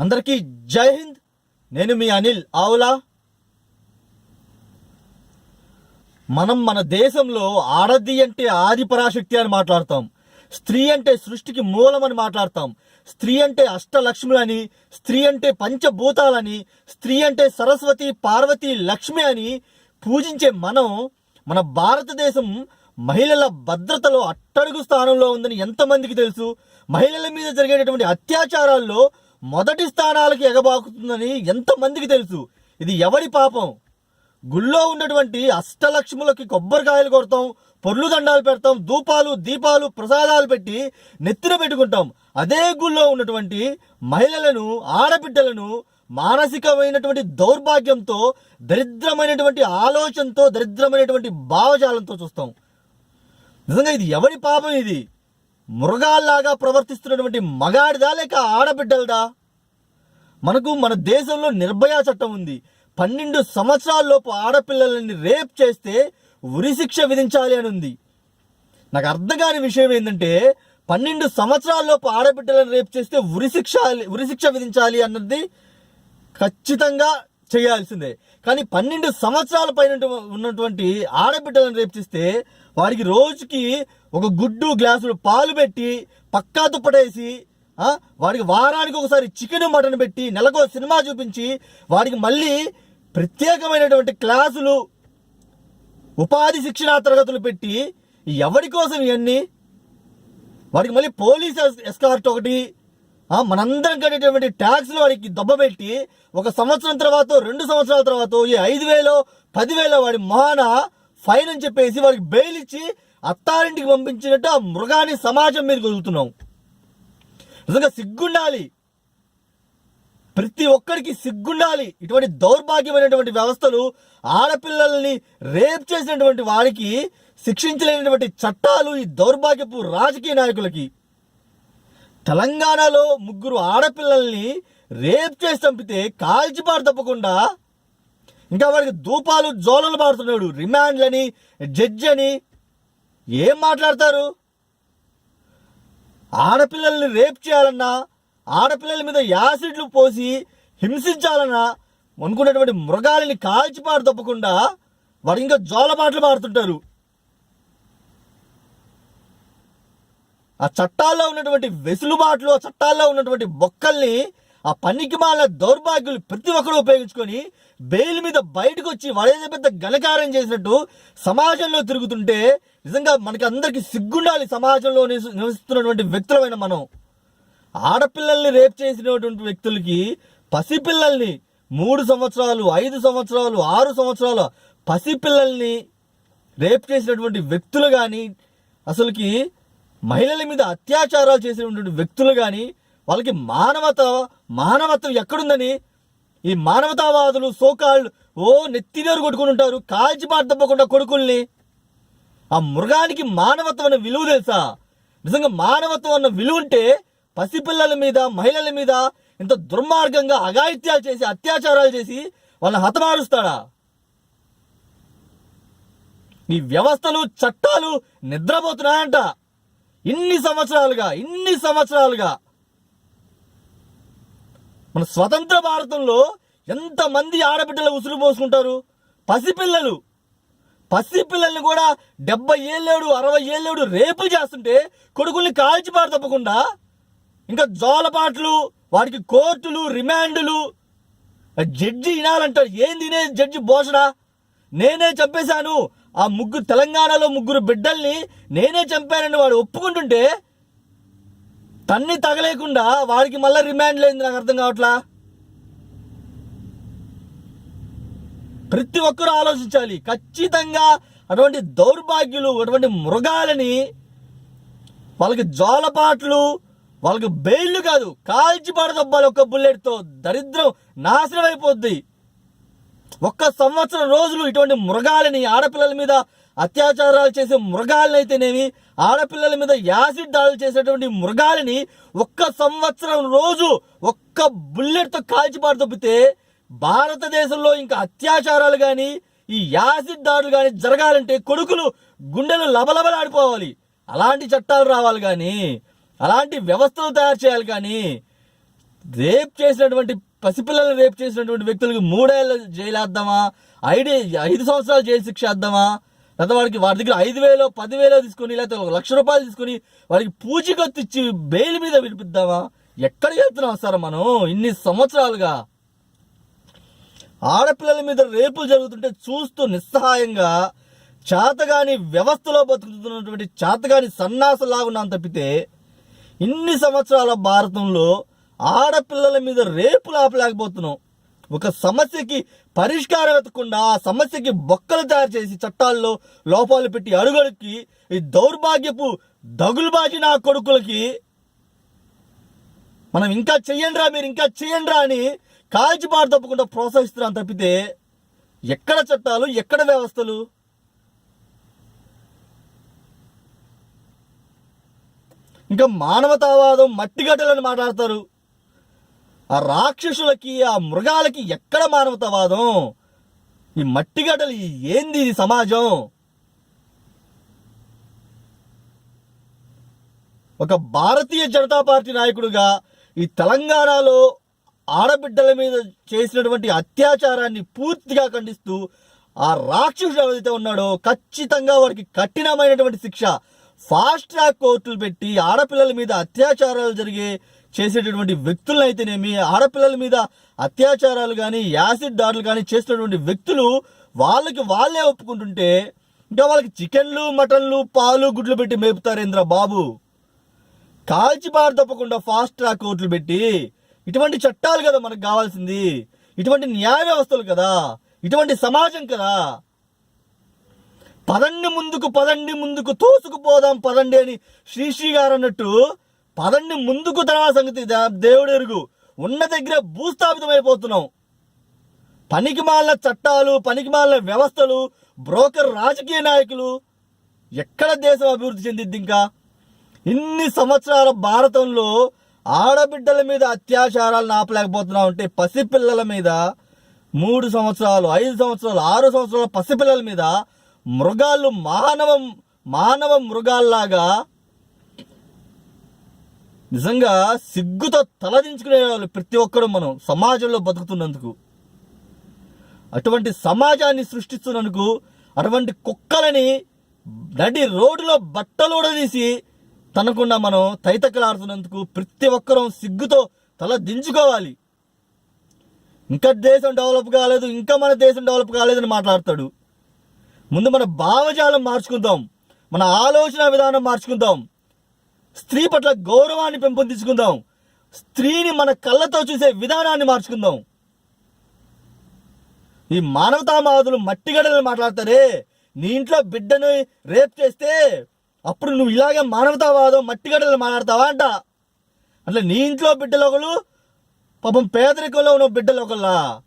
అందరికీ జై హింద్. నేను మీ అనిల్ ఆవులా. మనం మన దేశంలో ఆడది అంటే ఆది పరాశక్తి అని మాట్లాడతాం. స్త్రీ అంటే సృష్టికి మూలమని మాట్లాడతాం. స్త్రీ అంటే అష్టలక్ష్ములని స్త్రీ అంటే పంచభూతాలని స్త్రీ అంటే సరస్వతి పార్వతి లక్ష్మి అని పూజించే మనం మన భారతదేశం మహిళల భద్రతలో అట్టడుగు స్థానంలో ఉందని ఎంతమందికి తెలుసు? మహిళల మీద జరిగేటటువంటి అత్యాచారాల్లో మొదటి స్థానాలకు ఎగబాకుతుందని ఎంతమందికి తెలుసు? ఇది ఎవరి పాపం? గుళ్ళో ఉన్నటువంటి అష్టలక్ష్ములకి కొబ్బరికాయలు కొడతాం పొర్లు దండాలు పెడతాం ధూపాలు దీపాలు ప్రసాదాలు పెట్టి నెత్తిన పెట్టుకుంటాం. అదే గుళ్ళో ఉన్నటువంటి మహిళలను ఆడబిడ్డలను మానసికమైనటువంటి దౌర్భాగ్యంతో దరిద్రమైనటువంటి ఆలోచనతో దరిద్రమైనటువంటి భావజాలంతో చూస్తాం. నిజంగా ఇది ఎవరి పాపం ఇది? మృగాల్లాగా ప్రవర్తిస్తున్నటువంటి మగాడిదా లేక ఆడబిడ్డలదా? మనకు మన దేశంలో నిర్భయ చట్టం ఉంది. పన్నెండు సంవత్సరాలలోపు ఆడపిల్లలని రేప్ చేస్తే ఉరిశిక్ష విధించాలి అని ఉంది. నాకు అర్థం కాని విషయం ఏంటంటే పన్నెండు సంవత్సరాలలోపు ఆడబిడ్డలను రేప్ చేస్తే ఉరిశిక్ష ఉరిశిక్ష విధించాలి అన్నది ఖచ్చితంగా చేయాల్సిందే. కానీ పన్నెండు సంవత్సరాల పైన ఉన్నటువంటి ఆడబిడ్డలను రేపిస్తే వారికి రోజుకి ఒక గుడ్డు గ్లాసులు పాలు పెట్టి పక్కా దుప్పటేసి వాడికి వారానికి ఒకసారి చికెన్ మటన్ పెట్టి నెలకో సినిమా చూపించి వాడికి మళ్ళీ ప్రత్యేకమైనటువంటి క్లాసులు ఉపాధి శిక్షణా తరగతులు పెట్టి ఎవరి కోసం ఇవన్నీ వాడికి మళ్ళీ పోలీస్ ఎస్- ఎస్కార్ట్ ఒకటి మనందరం కట్టేటువంటి ట్యాక్స్లు వాడికి దెబ్బపెట్టి ఒక సంవత్సరం తర్వాత రెండు సంవత్సరాల తర్వాత ఈ ఐదు వేలో పదివేలో వాడి మహాన ఫైన్ అని చెప్పేసి వాడికి బెయిల్ ఇచ్చి అత్తారింటికి పంపించినట్టు ఆ మృగాన్ని సమాజం మీద వదులుతున్నాం నిజంగా సిగ్గుండాలి. ప్రతి ఒక్కరికి సిగ్గుండాలి. ఇటువంటి దౌర్భాగ్యమైనటువంటి వ్యవస్థలు ఆడపిల్లల్ని రేప్ చేసినటువంటి వారికి శిక్షించలేనటువంటి చట్టాలు ఈ దౌర్భాగ్యపు రాజకీయ నాయకులకి. తెలంగాణలో ముగ్గురు ఆడపిల్లల్ని రేప్ చేసి చంపితే కాల్చిపారు తప్పకుండా. ఇంకా వాడికి దూపాలు జోలలు పాడుతున్నాడు. రిమాండ్లని జడ్జి అని ఏం మాట్లాడతారు? ఆడపిల్లల్ని రేప్ చేయాలన్నా ఆడపిల్లల మీద యాసిడ్లు పోసి హింసించాలన్నా అనుకున్నటువంటి మృగాలని కాల్చిపారు తప్పకుండా. వాడు ఇంకా జోలపాట్లు పాడుతుంటారు. ఆ చట్టాల్లో ఉన్నటువంటి వెసులుబాట్లు ఆ చట్టాల్లో ఉన్నటువంటి బొక్కల్ని ఆ పనికి మాల దౌర్భాగ్యులు ప్రతి ఒక్కరు ఉపయోగించుకొని బెయిల్ మీద బయటకు వచ్చి వాడేదో పెద్ద ఘనకారం చేసినట్టు సమాజంలో తిరుగుతుంటే నిజంగా మనకి అందరికి సిగ్గుండాలి సమాజంలో నివసిస్తున్నటువంటి వ్యక్తులమైన మనం. ఆడపిల్లల్ని రేప్ చేసినటువంటి వ్యక్తులకి పసిపిల్లల్ని మూడు సంవత్సరాలు ఐదు సంవత్సరాలు ఆరు సంవత్సరాలు పసిపిల్లల్ని రేప్ చేసినటువంటి వ్యక్తులు కానీ అసలుకి మహిళల మీద అత్యాచారాలు చేసినటువంటి వ్యక్తులు కానీ వాళ్ళకి మానవత మానవత్వం ఎక్కడుందని ఈ మానవతావాదులు సోకాళ్ళు ఓ నెత్తినేరు కొట్టుకుని ఉంటారు కాల్చి తప్పకుండా కొడుకుల్ని. ఆ మృగానికి మానవత్వం అన్న విలువ తెలుసా? నిజంగా మానవత్వం అన్న విలువ ఉంటే పసిపిల్లల మీద మహిళల మీద ఇంత దుర్మార్గంగా అఘాయిత్యాలు చేసి అత్యాచారాలు చేసి వాళ్ళని హతమారుస్తాడా? ఈ వ్యవస్థలు చట్టాలు నిద్రపోతున్నాయంట. ఇన్ని సంవత్సరాలుగా ఇన్ని సంవత్సరాలుగా మన స్వతంత్ర భారతంలో ఎంతమంది ఆడబిడ్డలు ఉసురు పోసుకుంటారు? పసిపిల్లలు. పసిపిల్లల్ని కూడా డెబ్బై ఏళ్ళేడు అరవై ఏళ్ళేడు రేపులు చేస్తుంటే కొడుకుల్ని కాల్చిపారు తప్పకుండా ఇంకా జోలపాట్లు వాడికి కోర్టులు రిమాండ్లు. జడ్జి వినాలంటాడు ఏం తినే జడ్జి? భోషడా నేనే చంపేశాను. ఆ ముగ్గురు తెలంగాణలో ముగ్గురు బిడ్డల్ని నేనే చంపానని వాడు ఒప్పుకుంటుంటే తన్ని తగలేకుండా వాడికి మళ్ళీ రిమాండ్ లేదు నాకు అర్థం కావట్లా? ప్రతి ఒక్కరూ ఆలోచించాలి. ఖచ్చితంగా అటువంటి దౌర్భాగ్యులు అటువంటి మృగాలని వాళ్ళకి జోలపాట్లు వాళ్ళకి బెయిల్ కాదు కాల్చి పడదబ్బాలి ఒక్క బుల్లెట్తో దరిద్రం నాశనం అయిపోద్ది. ఒక్క సంవత్సరం రోజులు ఇటువంటి మృగాలని ఆడపిల్లల మీద అత్యాచారాలు చేసే మృగాలని అయితేనేమి ఆడపిల్లల మీద యాసిడ్ దాడులు చేసేటువంటి మృగాలని ఒక్క సంవత్సరం రోజు ఒక్క బుల్లెట్తో కాల్చిపాటు తప్పితే భారతదేశంలో ఇంకా అత్యాచారాలు కానీ ఈ యాసిడ్ దాడులు కానీ జరగాలంటే కొడుకులు గుండెలు లబలబలాడిపోవాలి. అలాంటి చట్టాలు రావాలి కానీ అలాంటి వ్యవస్థలు తయారు చేయాలి కానీ రేప్ చేసినటువంటి పసిపిల్లలు రేపు చేసినటువంటి వ్యక్తులకు మూడేళ్ళు జైలేద్దామా? ఐదు ఐదు సంవత్సరాలు జైలు శిక్ష వేద్దామా? లేదా వాడికి వాడి దగ్గర ఐదు వేలు పదివేలు తీసుకొని లేకపోతే ఒక లక్ష రూపాయలు తీసుకొని వాడికి పూచికొత్తి ఇచ్చి బెయిల్ మీద విడిపిద్దామా? ఎక్కడ వెళ్తున్నాం సార్ మనం? ఇన్ని సంవత్సరాలుగా. ఆడపిల్లల మీద రేపులు జరుగుతుంటే చూస్తూ నిస్సహాయంగా చేతగాని వ్యవస్థలో బతుకుతున్నటువంటి చేతగాని సన్నాసలాగున్నాం తప్పితే ఇన్ని సంవత్సరాల భారతంలో ఆడపిల్లల మీద రేపులు ఆపలేకపోతున్నాం. ఒక సమస్యకి పరిష్కారం ఎత్తకుండా ఆ సమస్యకి బొక్కలు తయారు చేసి చట్టాల్లో లోపాలు పెట్టి అడుగడుక్కి ఈ దౌర్భాగ్యపు దగులుబాజీ నా కొడుకులకి మనం ఇంకా చెయ్యండిరా మీరు ఇంకా చెయ్యండిరా అని కాల్చిపాటు తప్పకుండా ప్రోత్సహిస్తున్నాం తప్పితే ఎక్కడ చట్టాలు ఎక్కడ వ్యవస్థలు? ఇంకా మానవతావాదం మట్టిగడ్డలని మాట్లాడతారు. ఆ రాక్షసులకి ఆ మృగాలకి ఎక్కడ మానవతావాదం? ఈ మట్టిగడలు ఏంది ఇది సమాజం? ఒక భారతీయ జనతా పార్టీ నాయకుడుగా ఈ తెలంగాణలో ఆడబిడ్డల మీద చేసినటువంటి అత్యాచారాన్ని పూర్తిగా ఖండిస్తూ ఆ రాక్షసుడు ఎవరైతే ఉన్నాడో ఖచ్చితంగా వారికి కఠినమైనటువంటి శిక్ష. ఫాస్ట్ ట్రాక్ కోర్టులు పెట్టి ఆడపిల్లల మీద అత్యాచారాలు జరిగే చేసేటటువంటి వ్యక్తులను అయితేనేమి ఆడపిల్లల మీద అత్యాచారాలు కానీ యాసిడ్ దాడులు కానీ చేసినటువంటి వ్యక్తులు వాళ్ళకి వాళ్ళే ఒప్పుకుంటుంటే ఇంకా వాళ్ళకి చికెన్లు మటన్లు పాలు గుడ్లు పెట్టి మేపుతారేంద్ర బాబు. కాల్చిబారు తప్పకుండా ఫాస్ట్ ట్రాక్ కోర్టులు పెట్టి ఇటువంటి చట్టాలు కదా మనకు కావాల్సింది. ఇటువంటి న్యాయ వ్యవస్థలు కదా. ఇటువంటి సమాజం కదా. పదండి ముందుకు పదండి ముందుకు తోసుకుపోదాం పదండి అని శ్రీశ్రీ గారు అన్నట్టు పదండి ముందుకు తర్వాత సంగతి. దేవుడు ఎరుగు. ఉన్న దగ్గర భూస్థాపితమైపోతున్నాం. పనికి మాలిన చట్టాలు పనికి మాలిన వ్యవస్థలు బ్రోకర్ రాజకీయ నాయకులు ఎక్కడ దేశం అభివృద్ధి చెందిద్ది ఇంకా? ఇన్ని సంవత్సరాల భారతంలో ఆడబిడ్డల మీద అత్యాచారాలు ఆపలేకపోతున్నాం అంటే పసిపిల్లల మీద మూడు సంవత్సరాలు ఐదు సంవత్సరాలు ఆరు సంవత్సరాల పసిపిల్లల మీద మృగాలు మానవ మానవ మృగాల్లాగా నిజంగా సిగ్గుతో తలదించుకునే వాళ్ళు ప్రతి ఒక్కరు మనం సమాజంలో బతుకుతున్నందుకు. అటువంటి సమాజాన్ని సృష్టిస్తున్నందుకు అటువంటి కుక్కలని నడి రోడ్డులో బట్టలు తీసి తనకుండా మనం తైతక్కలాడుతున్నందుకు ప్రతి ఒక్కరూ సిగ్గుతో తల దించుకోవాలి. ఇంకా దేశం డెవలప్ కాలేదు ఇంకా మన దేశం డెవలప్ కాలేదని మాట్లాడతాడు. ముందు మన భావజాలం మార్చుకుందాం మన ఆలోచన విధానం మార్చుకుందాం. స్త్రీ పట్ల గౌరవాన్ని పెంపొందించుకుందాం. స్త్రీని మన కళ్ళతో చూసే విధానాన్ని మార్చుకుందాం. ఈ మానవతావాదులు మట్టిగడలు మాట్లాడతారే. నీ ఇంట్లో బిడ్డను రేప్ చేస్తే అప్పుడు నువ్వు ఇలాగే మానవతావాదం మట్టిగడలు మాట్లాడతావా అంట. అట్లా నీ ఇంట్లో బిడ్డలు ఒకళ్ళు పాపం పేదరికంలో ఉన్న బిడ్డలు ఒకళ్ళ?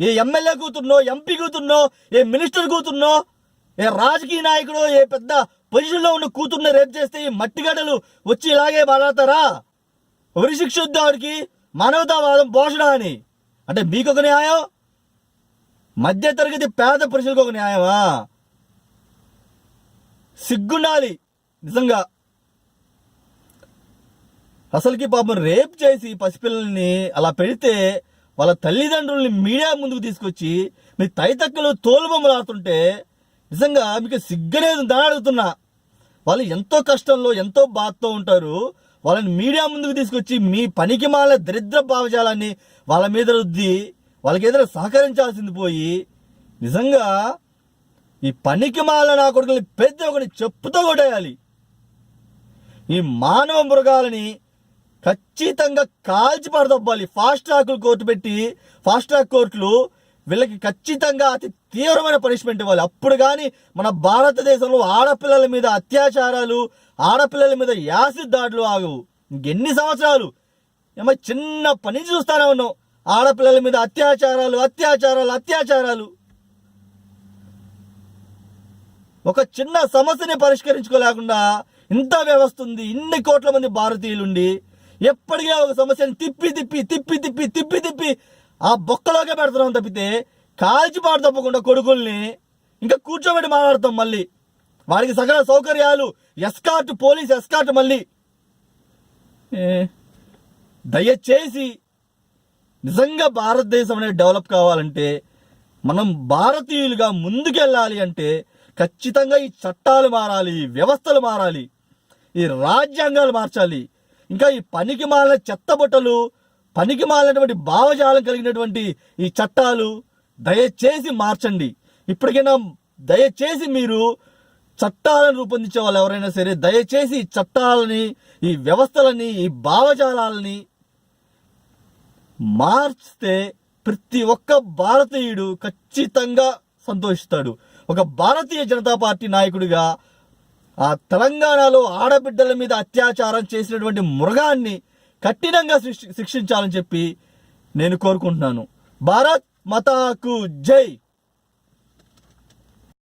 ఏ ఎమ్మెల్యే కూతుర్నో ఎంపీ కూతుర్నో ఏ మినిస్టర్ కూతుర్నో ఏ రాజకీయ నాయకుడు ఏ పెద్ద పొజిషన్లో ఉన్న కూతుర్ని రేపు చేస్తే ఈ మట్టిగడలు వచ్చి ఇలాగే మాట్లాడతారా? ఉరి శిక్ష వద్దు మానవతావాదం పోషణ అని. అంటే మీకు ఒక న్యాయం? మధ్య తరగతి పేద పురుషులకు ఒక న్యాయమా? సిగ్గుండాలి నిజంగా. అసలుకి పాపం రేప్ చేసి పసిపిల్లల్ని అలా పెడితే వాళ్ళ తల్లిదండ్రుల్ని మీడియా ముందుకు తీసుకొచ్చి మీ తైతక్కలు తోలుబొమ్మలు ఆడుతుంటే నిజంగా మీకు సిగ్గలేదు దాని అడుగుతున్నా. వాళ్ళు ఎంతో కష్టంలో ఎంతో బాధతో ఉంటారు. వాళ్ళని మీడియా ముందుకు తీసుకొచ్చి మీ పనికి మాల దరిద్ర భావజాలాన్ని వాళ్ళ మీద రుద్ది వాళ్ళకి ఏదైనా సహకరించాల్సింది పోయి నిజంగా ఈ పనికి మాల నా కొడుకుని పెద్ద ఒకటి చెప్పుతో కొట్టేయాలి. ఈ మానవ మృగాలని ఖచ్చితంగా కాల్చి పడదబ్బాలి. ఫాస్ట్ ట్రాక్లు కోర్టు పెట్టి ఫాస్ట్ ట్రాక్ కోర్టులు వీళ్ళకి ఖచ్చితంగా అతి తీవ్రమైన పనిష్మెంట్ ఇవ్వాలి. అప్పుడు కానీ మన భారతదేశంలో ఆడపిల్లల మీద అత్యాచారాలు ఆడపిల్లల మీద యాసిడ్ దాడులు ఆగవు ఇంకెన్ని సంవత్సరాలు? ఏమో చిన్న పని చూస్తానే ఉన్నాం. ఆడపిల్లల మీద అత్యాచారాలు అత్యాచారాలు అత్యాచారాలు. ఒక చిన్న సమస్యని పరిష్కరించుకోలేకుండా ఇంత వ్యవస్థ ఉంది ఇన్ని కోట్ల మంది భారతీయులుండి ఎప్పటికీ ఒక సమస్యని తిప్పి తిప్పి తిప్పి తిప్పి తిప్పి తిప్పి ఆ బొక్కలోకే పెడుతున్నాం తప్పితే కాల్చి పాడు తప్పకుండా కొడుకుల్ని ఇంకా కూర్చోబెట్టి మాట్లాడతాం మళ్ళీ. వారికి సకల సౌకర్యాలు ఎస్కార్ట్ పోలీస్ ఎస్కార్ట్ మళ్ళీ. దయచేసి నిజంగా భారతదేశం అనేది డెవలప్ కావాలంటే మనం భారతీయులుగా ముందుకెళ్ళాలి అంటే ఖచ్చితంగా ఈ చట్టాలు మారాలి ఈ వ్యవస్థలు మారాలి ఈ రాజ్యాంగాలు మార్చాలి. ఇంకా ఈ పనికి మాలిన చెత్తబుట్టలు పనికి మాలినటువంటి భావజాలం కలిగినటువంటి ఈ చట్టాలు దయచేసి మార్చండి. ఇప్పటికైనా దయచేసి మీరు చట్టాలను రూపొందించే వాళ్ళు ఎవరైనా సరే దయచేసి ఈ చట్టాలని ఈ వ్యవస్థలని ఈ భావజాలాలని మార్చితే ప్రతి ఒక్క భారతీయుడు ఖచ్చితంగా సంతోషిస్తాడు. ఒక భారతీయ జనతా పార్టీ నాయకుడిగా ఆ తెలంగాణలో ఆడబిడ్డల మీద అత్యాచారం చేసినటువంటి మృగాన్ని కఠినంగా శిక్షించాలని చెప్పి నేను కోరుకుంటున్నాను. భారత్ మతాకు జై!